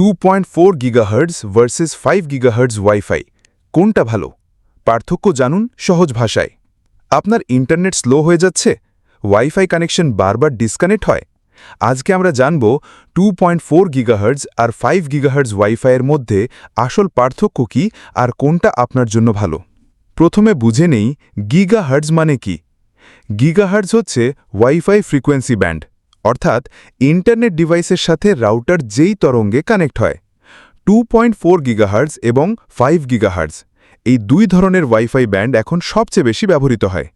Two point four gigahertz versus five gigahertz wifi কোনটা ভালো? পার্থক্য জানুন সহজ ভাষায়। আপনার ইন্টারনেট স্লো হয়ে যাচ্ছে? ওয়াইফাই কানেকশন বারবার ডিসকানেক্ট হয়? আজকে আমরা জানব টু পয়েন্ট ফোর গিগাহার্জ আর ফাইভ গিগাহার্জ ওয়াইফাইয়ের মধ্যে আসল পার্থক্য কী আর কোনটা আপনার জন্য ভালো? প্রথমে বুঝে নেই গিগাহার্জ মানে কি। গিগাহার্জ হচ্ছে ওয়াইফাই ফ্রিকোয়েন্সি ব্যান্ড অর্থাৎ ইন্টারনেট ডিভাইসের সাথে রাউটার যেই তরঙ্গে কানেক্ট হয়। টু পয়েন্ট ফোর গিগাহার্জ এবং ফাইভ গিগাহার্জ এই দুই ধরনের ওয়াইফাই ব্যান্ড এখন সবচেয়ে বেশি ব্যবহৃত হয়।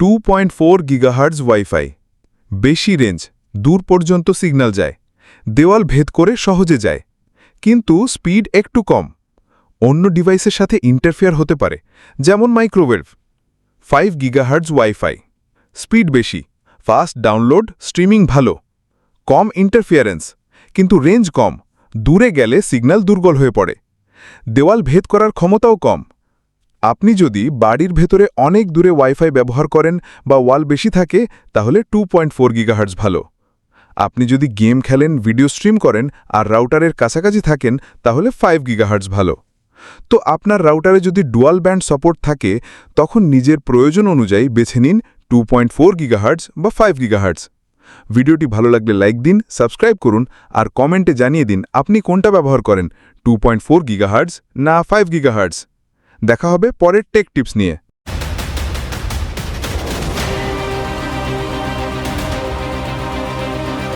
Two point four gigahertz wifi. বেশি রেঞ্জ, দূর পর্যন্ত সিগন্যাল যায়। দেওয়াল ভেদ করে সহজে যায়। কিন্তু স্পিড একটু কম। অন্য ডিভাইসের সাথে ইন্টারফেয়ার হতে পারে, যেমন microwave. Five gigahertz wifi. Speed বেশি। ফাস্ট ডাউনলোড, স্ট্রিমিং ভালো। কম ইন্টারফিয়ারেন্স কিন্তু রেঞ্জ কম। দূরে গেলে সিগন্যাল দুর্বল হয়ে পড়ে। দেওয়াল ভেদ করার ক্ষমতাও কম। আপনি যদি বাড়ির ভেতরে অনেক দূরে ওয়াইফাই ব্যবহার করেন বা ওয়াল বেশি থাকে, তাহলে টু পয়েন্ট ফোর গিগাহার্জ ভালো। আপনি যদি গেম খেলেন ভিডিও স্ট্রিম করেন আর রাউটারের কাছাকাছি থাকেন, তাহলে ফাইভ গিগাহার্জ ভালো। তো আপনার রাউটারে যদি ডুয়াল ব্যান্ড সাপোর্ট থাকে, তখন নিজের প্রয়োজন অনুযায়ী বেছে নিন টু পয়েন্ট ফোর বা ফাইভ গিগাহার্টস ভিডিওটি ভালো লাগলে লাইক দিন, সাবস্ক্রাইব করুন, আর কমেন্টে জানিয়ে দিন আপনি কোনটা ব্যবহার করেন। টু পয়েন্ট ফোর গিগাহার্টস না ফাইভ গিগাহার্টস দেখা হবে পরের টেক টিপস নিয়ে।